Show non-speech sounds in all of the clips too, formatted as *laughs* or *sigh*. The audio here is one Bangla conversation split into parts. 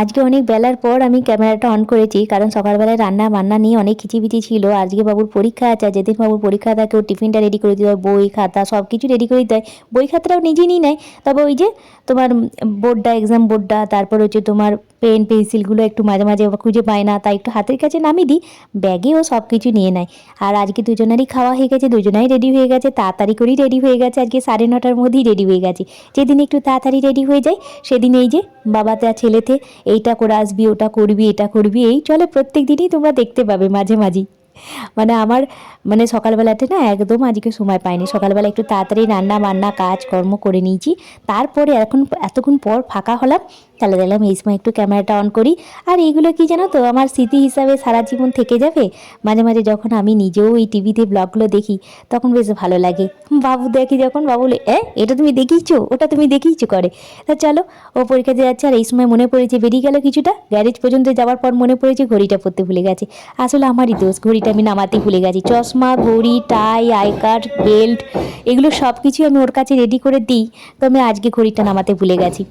আজকে অনেক বেলার পর আমি ক্যামেরাটা অন করেছি, কারণ সকালবেলায় রান্না বান্না নিয়ে অনেক খিচিবিচি ছিল। আজকে বাবুর পরীক্ষা আছে যেদিন বাবুর পরীক্ষা থাকে ওর টিফিনটা রেডি করে দিতে হয়, বই, খাতা সব কিছু রেডি করে দিতে হয় বই খাতাটাও নিজেই নিয়ে নেয়। তবে ওই যে তোমার বোর্ডটা এক্সাম বোর্ডটা, তারপর হচ্ছে তোমার পেন পেন্সিলগুলো একটু মাঝে মাঝে খুঁজে পায় না, তাই একটু হাতের কাছে নামিয়ে দিই, ব্যাগে ও সব কিছু নিয়ে নেয়। আর আজকে দুজনেরই খাওয়া হয়ে গেছে, দুজনাই রেডি হয়ে গেছে, তাড়াতাড়ি করেই রেডি হয়ে গেছে, আজকে সাড়ে নটার মধ্যেই রেডি হয়ে গেছে। যেদিন একটু তাড়াতাড়ি রেডি হয়ে যায়, সেদিন এই যে বাবাতে আর ছেলেতে, এইটা করে আসবি, ওটা করবি, এটা করবি, এই চলে প্রত্যেক দিনই তোমরা দেখতে পাবে মাঝে মাঝেই মানে আমার মানে সকালবেলাতে না একদম আজকে সময় পাইনি। সকালবেলা একটু তাড়াতাড়ি রান্না বান্না কাজ কর্ম করে নিয়েছি। তারপরে এখন এতক্ষণ পর ফাঁকা হলাম তাহলে দেখলাম এই সময় একটু ক্যামেরাটা অন করি। আর এইগুলো কি জানো তো, আমার স্মৃতি হিসাবে সারা জীবন থেকে যাবে। মাঝে মাঝে যখন আমি নিজেও এই টিভিতে ব্লগগুলো দেখি, তখন বেশ ভালো লাগে। বাবু দেখি যখন বাবু বলে, এ, এটা তুমি দেখিয়েছো? ওটা তুমি দেখিয়েছো করে? তা চলো, ও পরীক্ষা দিয়ে যাচ্ছে আর এই সময় মনে পড়েছে বেরিয়ে গেল কিছুটা। গ্যারেজ পর্যন্ত যাওয়ার পর মনে পড়েছে ঘড়িটা পড়তে ভুলে গেছে। আসলে আমারই দোষ, ঘড়িটা আমি নামাতে ভুলে গেছি। চশমা, ঘড়ি টাই আই কার্ড বেল্ট এগুলো সব কিছু আমি ওর কাছে রেডি করে দিই। তো আমি আজকে ঘড়িটা নামাতে ভুলে গেছি।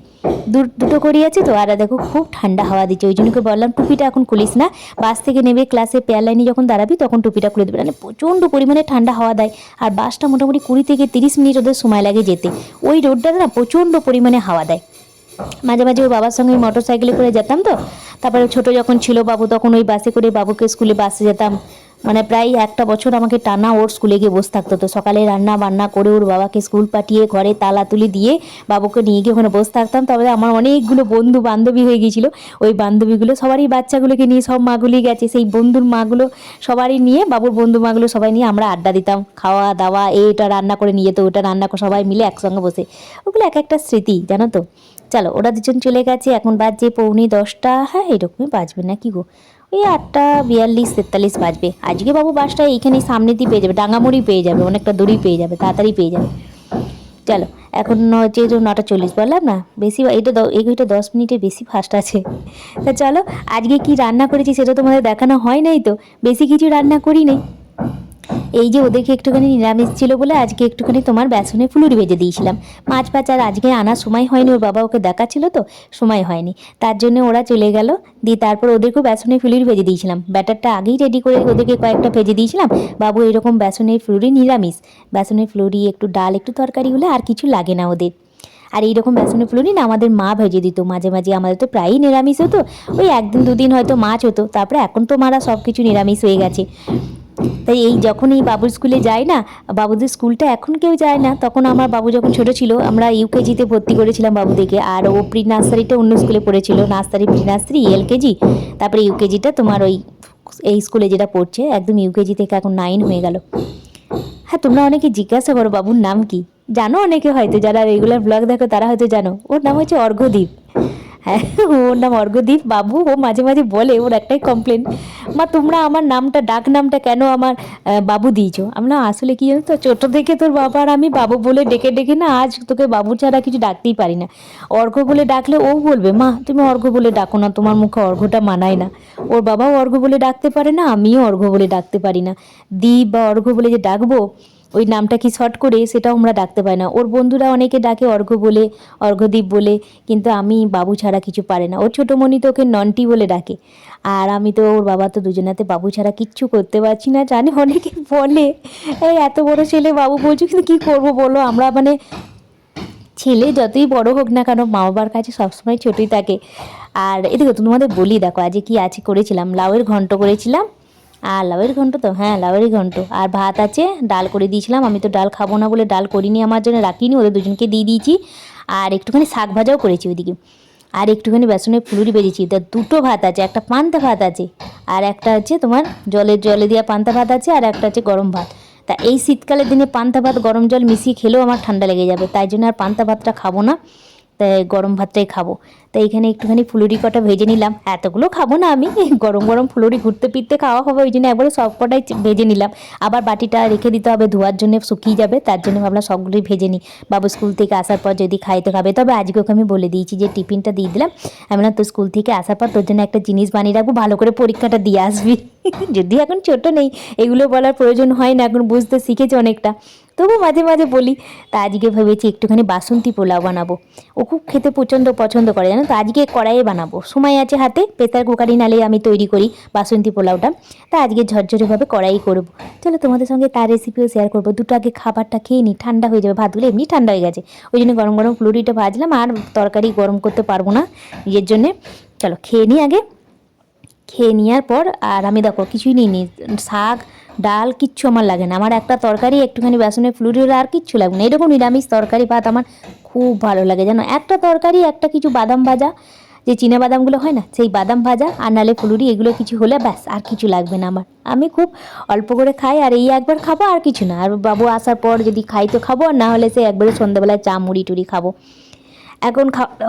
দুটো ঘড়ি আছে তো, আর দেখো খুব ঠান্ডা হাওয়া দিচ্ছে। ওই জন্য করে বললাম, টুপিটা এখন খুলিস না। বাস থেকে নেবে ক্লাসে পেয়ার লাইনে যখন দাঁড়াবি, তখন টুপিটা খুলে দেবে। মানে প্রচণ্ড পরিমাণে ঠান্ডা হাওয়া দেয়। আর বাসটা মোটামুটি কুড়ি থেকে তিরিশ মিনিট ওদের সময় লাগে যেতে। ওই রোডটাতে না প্রচণ্ড পরিমাণে হাওয়া দেয়। মাঝে মাঝে ওই বাবার সঙ্গে মোটর সাইকেলে করে যেতাম তো। তারপরে ছোট যখন ছিল বাবু, তখন ওই বাসে করে বাবুকে স্কুলে বাসে যেতাম। মানে প্রায় একটা বছর আমাকে টানা ওর স্কুলে গিয়ে বসে থাকতো। তো সকালে রান্না বান্না করে ওর বাবাকে স্কুল পাঠিয়ে ঘরে তালা তুলি দিয়ে বাবুকে নিয়ে গিয়ে ওখানে বসে থাকতাম। তবে আমার অনেকগুলো বন্ধু বান্ধবী হয়ে গিয়েছিল। ওই বান্ধবীগুলো সবারই বাচ্চাগুলোকে নিয়ে সব মাগুলি গেছে। সেই বন্ধুর মাগুলো সবারই নিয়ে বাবুর বন্ধু মাগুলো সবাই নিয়ে আমরা আড্ডা দিতাম। খাওয়া দাওয়া, এইটা রান্না করে নিয়ে যেত, ওটা রান্না করে সবাই মিলে একসঙ্গে বসে। ওগুলো এক একটা স্মৃতি, জানো তো? চলো, ওরা দুজন চলে গেছে। এখন বাজছে পৌনে দশটা। হ্যাঁ এরকমই বাজবে না কি গো? ওই আটটা বিয়াল্লিশ, তেতাল্লিশ বাজবে। আজকে বাবু বাসটা এইখানে সামনে দিয়ে পেয়ে যাবে, ডাঙ্গামুড়ি পেয়ে যাবে, অনেকটা দূরই পেয়ে যাবে, তাড়াতাড়ি পেয়ে যাবে। চলো, এখন হচ্ছে যে নটা চল্লিশ, বললাম না? বেশি এটা এই ঘটা দশ মিনিটে বেশি ফাস্ট আছে। তা চলো, আজকে কি রান্না করেছি সেটা তোমাদের দেখানো হয় নাই তো? বেশি কিছু রান্না করি নেই। এই যে ওদেরকে একটুখানি নিরামিষ ছিল বলে আজকে একটুখানি তোমার বেসনে ফুলুরি ভেজে দিয়েছিলাম। মাছ ফাছ আর আজকে আনার সময় হয়নি, ওর বাবা ওকে দেখাচ্ছিল তো, সময় হয়নি। তার জন্য ওরা চলে গেল, দিয়ে তারপর ওদেরকেও বেসনে ফুলুরি ভেজে দিয়েছিলাম। ব্যাটারটা আগেই রেডি করে ওদেরকে কয়েকটা ভেজে দিয়েছিলাম। বাবু এরকম বেসনের ফুলুরি নিরামিষ। বেসনের ফুলুরি, একটু ডাল, একটু তরকারি হলে আর কিছু লাগে না ওদের। আর এইরকম বেসনের ফুলুরি না আমাদের মা ভেজে দিত। মাঝে মাঝে আমাদের তো প্রায়ই নিরামিষ হতো। ওই একদিন দুদিন হয়তো মাছ হতো। তারপরে এখন তো মারা সব কিছু নিরামিষ হয়ে গেছে। তাই এই যখন এই বাবুর স্কুলে যাই না, বাবুদের স্কুলটা এখন কেউ যায় না, তখন আমার বাবু যখন ছোট ছিল, আমরা ইউকেজিতে ভর্তি করেছিলাম বাবুদেরকে। আর ও প্রি নার্সারিটা অন্য স্কুলে পড়েছিল, নার্সারি প্রি নার্সারি এলকেজি তারপরে ইউকেজিটা তোমার ওই এই স্কুলে যেটা পড়ছে, একদম ইউকেজি থেকে এখন নাইন হয়ে গেল। হ্যাঁ তোমরা অনেকে জিজ্ঞাসা করো, বাবুর নাম কি? জানো অনেকে হয়তো, যারা রেগুলার ব্লগ দেখো, তারা হয়তো জানো। ওর নাম হচ্ছে অর্ঘ্যদীপ। হ্যাঁ ওর নাম অর্ঘ্যদীপ বাবু। ও মাঝে মাঝে বলে ওর একটাই কমপ্লেন মা, তোমরা আমার নামটা, ডাক নামটা কেন আমার বাবু দিয়েছ? আমরা আসলে কি জানো তো, ছোটো থেকে তোর বাবা আর আমি বাবু বলে ডেকে ডেকে না, আজ তোকে বাবু ছাড়া কিছু ডাকতেই পারি না। অর্ঘ বলে ডাকলে ও বলবে, মা, তুমি অর্ঘ বলে ডাকো না, তোমার মুখে অর্ঘটা মানায় না। ওর বাবাও অর্ঘ বলে ডাকতে পারে না, আমিও অর্ঘ বলে ডাকতে পারি না। দ্বীপ বা অর্ঘ বলে যে ডাকবো ওই নামটা কি শর্ট করে সেটাও আমরা ডাকতে পারি না। ওর বন্ধুরা অনেকে ডাকে অর্ঘ্য বলে, অর্ঘ্যদীপ বলে, কিন্তু আমি বাবু ছাড়া কিছু পারে না। ওর ছোটো মনি তো ওকে নন্টি বলে ডাকে। আর আমি তো ওর বাবা তো দুজনাতে বাবু ছাড়া কিচ্ছু করতে পারছি না। জানি অনেকে বলে, এই এত বড় ছেলে বাবু বলছো, কিন্তু কী করব বলো? আমরা মানে ছেলে যতই বড় হোক না কেন মা বাবার কাছে সবসময় ছোটই থাকে। আর এদিকে তোমাদের বলি দেখো, আজকে কি আছে করেছিলাম? লাউয়ের ঘন্ট করেছিলাম। আর লাউয়ের ঘন্ট তো? হ্যাঁ লাউয়ের ঘন্ট। আর ভাত আছে, ডাল করে দিয়েছিলাম। আমি তো ডাল খাব না বলে ডাল করিনি আমার জন্য, রাখিনি, ওদের দুজনকে দিয়ে দিয়েছি। আর একটুখানি শাক ভাজাও করেছি ওইদিকে। আর একটুখানি বেসনের ফুলুরি বেজেছি তা দুটো ভাত আছে, একটা পান্তা ভাত আছে, আর একটা হচ্ছে তোমার জলের জলে দেওয়া পান্তা ভাত আছে, আর একটা হচ্ছে গরম ভাত। তা এই শীতকালের দিনে পান্তা ভাত, গরম জল মিশিয়ে খেলেও আমার ঠান্ডা লেগে যাবে। তাই জন্য আর পান্তা ভাতটা খাব না। তাই গরম ভাতটাই খাব। তাই এখানে একটুখানি ফুলুরি কটা ভেজে নিলাম। এতগুলো খাব না আমি। *laughs* গরম গরম ফুলুরি ঘুরতে ফিরতে খাওয়া হবে, ওই জন্য একবারে সব কটাই ভেজে নিলাম। আবার বাটিটা রেখে দিতে হবে, ধোয়ার জন্য শুকিয়ে যাবে, তার জন্য ভাবলাম সবগুলোই ভেজে নিই। বাবু স্কুল থেকে আসার পর যদি খাইতে খাবে। তবে আজকে ওকে আমি বলে দিয়েছি যে টিফিনটা দিয়ে দিলাম। আমি না তোর স্কুল থেকে আসার পর তোর জন্য একটা জিনিস বানিয়ে রাখব, ভালো করে পরীক্ষাটা দিয়ে আসবি। *laughs* যদি এখন ছোট নেই, এগুলো বলার প্রয়োজন হয় না, এখন বুঝতে শিখেছে অনেকটা। তবু মাঝে মাঝে বলি, তা আজকে ভেবেছি একটুখানি বাসন্তী পোলাও বানাবো। ও খুব খেতে প্রচণ্ড পছন্দ করে জানো তো আজকে কড়াইয়ে বানাবো। সময় আছে হাতে প্রেসার কুকারি নালে আমি তৈরি করি বাসন্তী পোলাওটা। তা আজকে ঝরঝরেভাবে কড়াই করব। চলো তোমাদের সঙ্গে তার রেসিপিও শেয়ার করব। দুটো আগে খাবারটা খেয়ে নিই ঠান্ডা হয়ে যাবে। ভাতগুলো এমনি ঠান্ডা হয়ে গেছে। ওই জন্য গরম গরম ফুলুরিটা ভাজলাম, আর তরকারি গরম করতে পারব না ইয়ের জন্যে। চলো খেয়ে নিই আগে। খেয়ে নেওয়ার পর, আর আমি দেখো কিছুই নিইনি, শাক ডাল কিচ্ছু আমার লাগে না। আমার একটা তরকারি, একটুখানি বেসনের ফ্লুরি হলে আর কিচ্ছু লাগবে না। এরকম নিরামিষ তরকারি ভাত আমার খুব ভালো লাগে, জানো? একটা তরকারি, একটা কিছু বাদাম ভাজা, যে চীনা বাদামগুলো হয় না, সেই বাদাম ভাজা আর নালে ফুলুরি এগুলো কিছু হলে ব্যাস, আর কিছু লাগবে না আমার। আমি খুব অল্প করে খাই, আর এই একবার খাব আর কিছু না। আর বাবু আসার পর যদি খাই তো খাব, আর না হলে সে একবারে সন্ধ্যাবেলায় চা মুড়ি টুড়ি খাব। এখন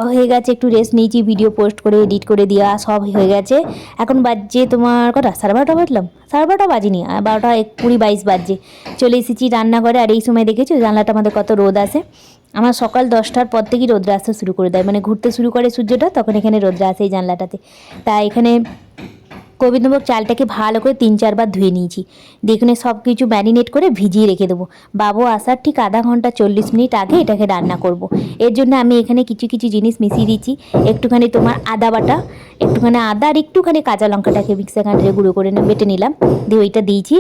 হয়ে গেছে, একটু রেস্ট নিয়েছি ভিডিও পোস্ট করে এডিট করে দেওয়া সব হয়ে গেছে। এখন বাজছে তোমার কটা? সাড়ে বারোটা বাজলাম? সাড়ে বারোটা বাজিনি বারোটা এক কুড়ি বাইশ বাজছে। চলে এসেছি রান্নাঘরে, আর এই সময় দেখেছ, জানলাটা আমাদের কত রোদ আসে আমার সকাল দশটার পর থেকেই রোদ্র আসতে শুরু করে দেয়। মানে ঘুরতে শুরু করে সূর্যটা, তখন এখানে রোদ্র আসে এই জানলাটাতে। তা এখানে গোবিন্দভোগ চালটাকে ভালো করে তিন চারবার ধুয়ে নিয়েছি। দেখুন, সব কিছু ম্যারিনেট করে ভিজিয়ে রেখে দেবো। বাবু আসার ঠিক আধা ঘণ্টা চল্লিশ মিনিট আগে এটাকে রান্না করব। এর জন্য আমি এখানে কিছু কিছু জিনিস মিশিয়ে দিচ্ছি। একটুখানি তোমার আদা বাটা, একটুখানি আদা আর একটুখানি কাঁচা লঙ্কাটাকে মিক্সার গ্রাইন্ডারে গুঁড়ো করে বেটে নিলাম। দিয়ে ওইটা দিয়েছি।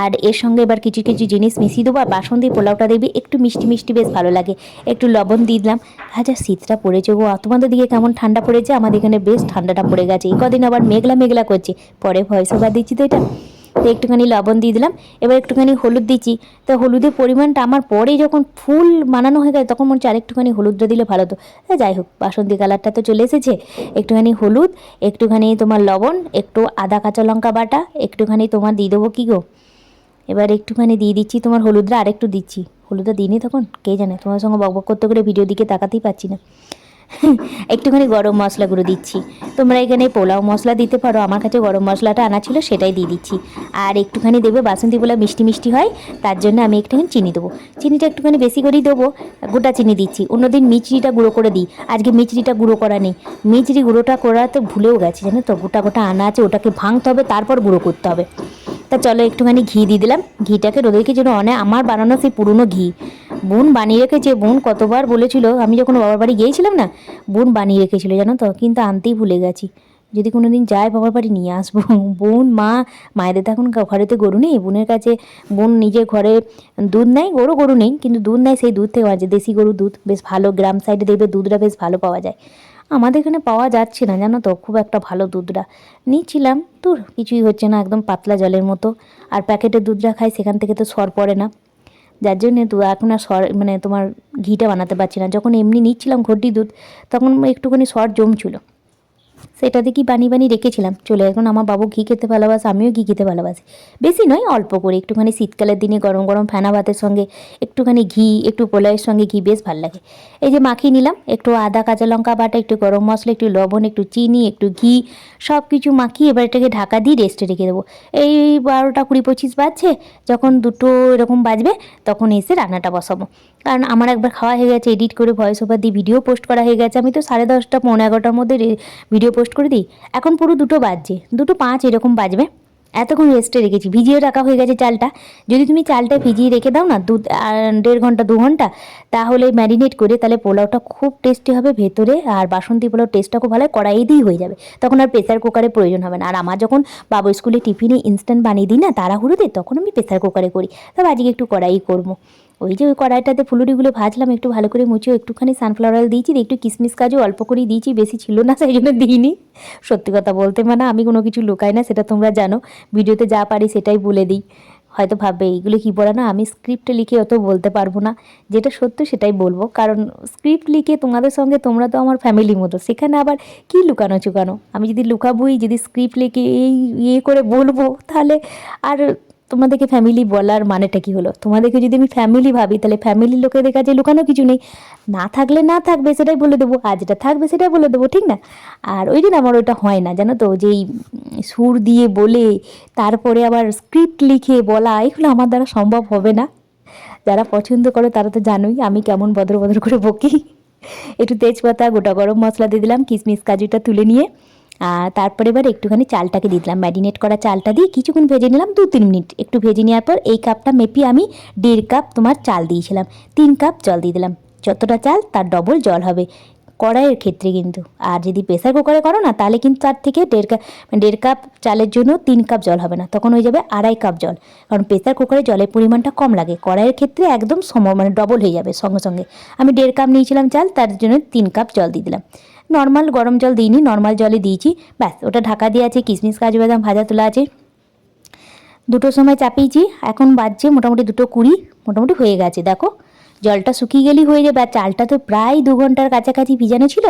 আর এর সঙ্গে এবার কিছু কিছু জিনিস মিশিয়ে দেবো। আর বাসন্তী পোলাওটা দেখবি একটু মিষ্টি মিষ্টি বেশ ভালো লাগে। একটু লবণ দিয়ে দিলাম। আচ্ছা শীতটা পড়েছে গো। তোমাদের দিকে কেমন ঠান্ডা পড়েছে? আমাদের এখানে বেশ ঠান্ডাটা পড়ে গেছে। এই কদিন আবার মেঘলা মেঘলা করছে। পরে ভয়েস ওভার দিচ্ছি তো এটা। তো একটুখানি লবণ দিয়ে দিলাম, এবার একটুখানি হলুদ দিচ্ছি। তো হলুদের পরিমাণটা আমার পরে যখন ফুল বানানো হয়ে গেছে তখন মনে হচ্ছে আরেকটুখানি হলুদটা দিলে ভালো তো তা যাই হোক, বাসন্তী কালারটা তো চলে এসেছে। একটুখানি হলুদ, একটুখানি তোমার লবণ, একটু আদা, কাঁচা লঙ্কা বাটা, একটুখানি তোমার দিয়ে দেবো কী গো? এবার একটুখানি দিয়ে দিচ্ছি তোমার হলুদরা আরেকটু দিচ্ছি। হলুদটা দিইনি তখন, কে জানে? তোমার সঙ্গে বকবক করতে করে ভিডিও দিকে তাকাতেই পাচ্ছি না। *laughs* একটুখানি গরম মশলা গুঁড়ো দিচ্ছি। তোমরা এখানে পোলাও মশলা দিতে পারো, আমার কাছে গরম মশলাটা আনা ছিল, সেটাই দিয়ে দিচ্ছি। আর একটুখানি দেবে বাসন্তী পোলাও মিষ্টি মিষ্টি হয়, তার জন্য আমি একটুখানি চিনি দেবো। চিনিটা একটুখানি বেশি করেই দেবো, গোটা চিনি দিচ্ছি। অন্যদিন মিচড়িটা গুঁড়ো করে দিই, আজকে মিচড়িটা গুঁড়ো করা নেই। মিচড়ি গুঁড়োটা করা তো ভুলেও গেছি, জানো তো, গোটা গোটা আনা আছে, ওটাকে ভাঙতে হবে, তারপর গুঁড়ো করতে হবে। তা চলো একটুখানি ঘি দিয়ে দিলাম। ঘিটাকে রোদেরকে যেন অনেক আমার বানানো সেই পুরনো ঘি। বোন বানিয়ে রেখেছে, বোন কতবার বলেছিল, আমি যখন বাবার বাড়ি গিয়েছিলাম না বোন বানিয়ে রেখেছিল জানো তো, কিন্তু আনতেই ভুলে গেছি। যদি কোনো দিন যায় বাবার বাড়ি, নিয়ে আসব। বোন, মা, মায়েদের তো এখন ঘরেতে গরু নেই। বোনের কাছে বোন নিজের ঘরে দুধ নেয়, গরু গরু নেই, কিন্তু দুধ নেয় সেই দুধ থেকে মাঝে দেশি গরু দুধ বেশ ভালো, গ্রাম সাইডে দেখবে দুধটা বেশ ভালো পাওয়া যায়। আমাদের এখানে পাওয়া যাচ্ছে না জানো তো, খুব একটা ভালো দুধটা। নিচ্ছিলাম তোর কিছুই হচ্ছে না, একদম পাতলা জলের মতো। আর প্যাকেটের দুধটা খাই সেখান থেকে তো সর পড়ে না। যার জন্যে তো এখন আর সর মানে তোমার ঘিটা বানাতে পারছি না। যখন এমনি নিচ্ছিলাম ঘটি দুধ, তখন একটুখানি সর জমছিল। সেটা দেখি বানিয়ে বানিয়ে রেখেছিলাম। চলে এখন আমার বাবু ঘি খেতে ভালোবাসে, আমিও ঘি খেতে ভালোবাসি। বেশি নয়, অল্প করে, একটুখানি শীতকালের দিনে গরম গরম ফেনা ভাতের সঙ্গে, একটুখানি ঘি, একটু পোলাওয়ের সঙ্গে ঘি বেশ ভালো লাগে। এই যে মাখিয়ে নিলাম, একটু আদা, কাঁচা লঙ্কা বাটা, একটু গরম মশলা, একটু লবণ, একটু চিনি, একটু ঘি সব কিছু মাখিয়ে এবার এটাকে ঢাকা দিয়ে রেস্টে রেখে দেবো। এই বারোটা কুড়ি পঁচিশ বাজছে, যখন দুটো এরকম বাজবে, তখন এসে রান্নাটা বসাবো। কারণ আমার একবার খাওয়া হয়ে গেছে এডিট করে ভয়েস ওভার দিয়ে ভিডিও পোস্ট করা হয়ে গেছে। আমি তো সাড়ে দশটা পনেরো এগারোটার মধ্যে ভিডিও পোস্ট করে দিই, এখন পুরো দুটো বাজছে, দুটো পাঁচ এরকম বাজবে। এতক্ষণ রেস্টে রেখেছি, ভিজিয়ে রাখা হয়ে গেছে চালটা। যদি তুমি চালটা ভিজিয়ে রেখে দাও না, দু দেড় ঘণ্টা, দু ঘণ্টা, তাহলে ম্যারিনেট করে তাহলে পোলাওটা খুব টেস্টি হবে ভেতরে, আর বাসন্তী পোলাও টেস্টটা খুব ভালো কড়াইতেই হয়ে যাবে। তখন আর প্রেসার কুকারের প্রয়োজন হবে না। আর আমার যখন বাবু স্কুলে টিফিনে ইনস্ট্যান্ট বানিয়ে দিই না, তাড়াহুড়োতে, তখন আমি প্রেসার কুকারে করি। তবে আজকে একটু কড়াই করব। ওই যে ওই কড়াইটাতে ফুলুরিগুলো ভাজলাম, একটু ভালো করে মুছিয়ে একটুখানি সানফ্লাওয়ার অয়েল দিয়েছি, দিয়ে একটু কিশমিশ কাজও অল্প করেই দিয়েছি, বেশি ছিল না, সেই জন্য দিইনি। সত্যি কথা বলতে মানে আমি কোনো কিছু লুকাই না, সেটা তোমরা জানো। ভিডিওতে যা পারি সেটাই বলে দিই। হয়তো ভাববে, এইগুলো কী না, আমি স্ক্রিপ্ট লিখে অত বলতে পারব না। যেটা সত্য সেটাই বলব, কারণ স্ক্রিপ্ট লিখে তোমাদের সঙ্গে তোমরা তো আমার ফ্যামিলির মতো, সেখানে আবার কী লুকানো চুকানো? আমি যদি লুকাবোই, যদি স্ক্রিপ্ট লিখে এই ইয়ে করে বলব, তাহলে আর তোমাদেরকে ফ্যামিলি বলার মানেটা কি হলো? তোমাদেরকে যদি আমি ফ্যামিলি ভাবি, তাহলে ফ্যামিলির লোকেদের কাছে লুকানো কিছু নেই। না থাকলে না থাকবে, সেটাই বলে দেবো। আর যেটা থাকবে, সেটাই বলে দেবো, ঠিক না? আর ওই দিন আমার ওটা হয় না, জানো তো? যেই সুর দিয়ে বলে, তারপরে আবার স্ক্রিপ্ট লিখে বলা, এগুলো আমার দ্বারা সম্ভব হবে না। যারা পছন্দ করে, তারা তো জানোই আমি কেমন বদর বদর করে বকি। একটু তেজপাতা, গোটা গরম মশলা দিয়ে দিলাম, কিশমিশ, কাজুটা তুলে নিয়ে। আর তারপরে এবার একটুখানি চালটাকে দিয়ে দিলাম। ম্যারিনেট করা চালটা দিয়ে কিছুক্ষণ ভেজে নিলাম, দু তিন মিনিট। একটু ভেজে নেওয়ার পর এই কাপটা মেপি আমি দেড় কাপ তোমার চাল দিয়েছিলাম, তিন কাপ জল দিয়ে দিলাম। যতটা চাল তার ডবল জল হবে, কড়াইয়ের ক্ষেত্রে কিন্তু। আর যদি প্রেসার কুকারে করো না, তাহলে কিন্তু তার থেকে দেড় কাপ দেড় কাপ চালের জন্য তিন কাপ জল হবে না। তখন হয়ে যাবে আড়াই কাপ জল। কারণ প্রেসার কুকারে জলের পরিমাণটা কম লাগে। কড়াইয়ের ক্ষেত্রে একদম সম মানে ডবল হয়ে যাবে সঙ্গে সঙ্গে। আমি দেড় কাপ নিয়েছিলাম চাল, তার জন্য তিন কাপ জল দিয়ে দিলাম। নর্মাল গরম জল দিইনি, নর্মাল জলে দিয়েছি। ব্যাস, ওটা ঢাকা দিয়ে আছে, কিশমিশ, কাজু বাদাম, ভাজা তোলা আছে। দুটোর সময় চাপিয়েছি, এখন বাজছে মোটামুটি দুটো কুড়ি, মোটামুটি হয়ে গেছে, দেখো। জলটা শুকিয়ে গেলেই হয়ে যাবে। আর চালটা তো প্রায় দু ঘণ্টার কাছাকাছি ভিজানো ছিল।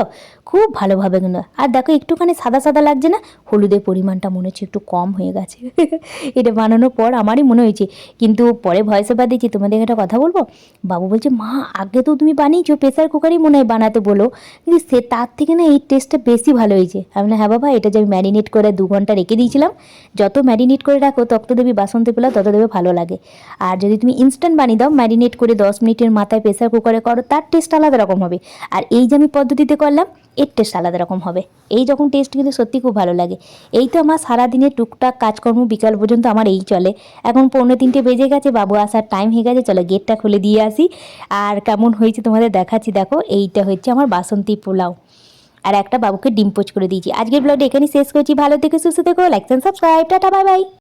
খুব ভালোভাবে কিন্তু। আর দেখো একটুখানি সাদা সাদা লাগছে না? হলুদের পরিমাণটা মনে হচ্ছে একটু কম হয়ে গেছে। *laughs* এটা বানানোর পর আমারই মনে হয়েছে। কিন্তু পরে ভয়েসে বা দিচ্ছি তোমাদের একটা কথা বলব? বাবু বলছে মা আগে তো তুমি বানিয়েছো প্রেসার কুকারই মনে হয় বানাতে বলো। কিন্তু সে তার থেকে না এই টেস্টটা বেশি ভালো হয়েছে। আমি বললাম, হ্যাঁ বাবা এটা যে আমি ম্যারিনেট করে দু ঘণ্টা রেখে দিয়েছিলাম যত ম্যারিনেট করে রাখো তত দেবী বাসন্তী পোলাও তত দেবে ভালো লাগে। আর যদি তুমি ইনস্ট্যান্ট বানিয়ে দাও ম্যারিনেট করে দশ মিনিটের মাথায় প্রেসার কুকারে করো, তার টেস্ট আলাদা রকম হবে। আর এই যে আমি পদ্ধতিতে করলাম, এর টেস্ট আলাদা রকম হবে। এই যখন টেস্ট কিন্তু সত্যি খুব ভালো লাগে। এই তো আমার সারাদিনের টুকটাক কাজকর্ম বিকাল পর্যন্ত আমার এই চলে। এখন পৌনে তিনটে বেজে গেছে, বাবু আসার টাইম হয়ে গেছে, চলো গেটটা খুলে দিয়ে আসি। আর কেমন হয়েছে তোমাদের দেখাচ্ছি, দেখো, এইটা হচ্ছে আমার বাসন্তী পোলাও। আর একটা বাবুকে ডিম পোচ করে দিয়েছি। আজকের ব্লগটা এখানেই শেষ করছি। ভালো থেকে, সুস্থ থেকো like subscribe tata bye bye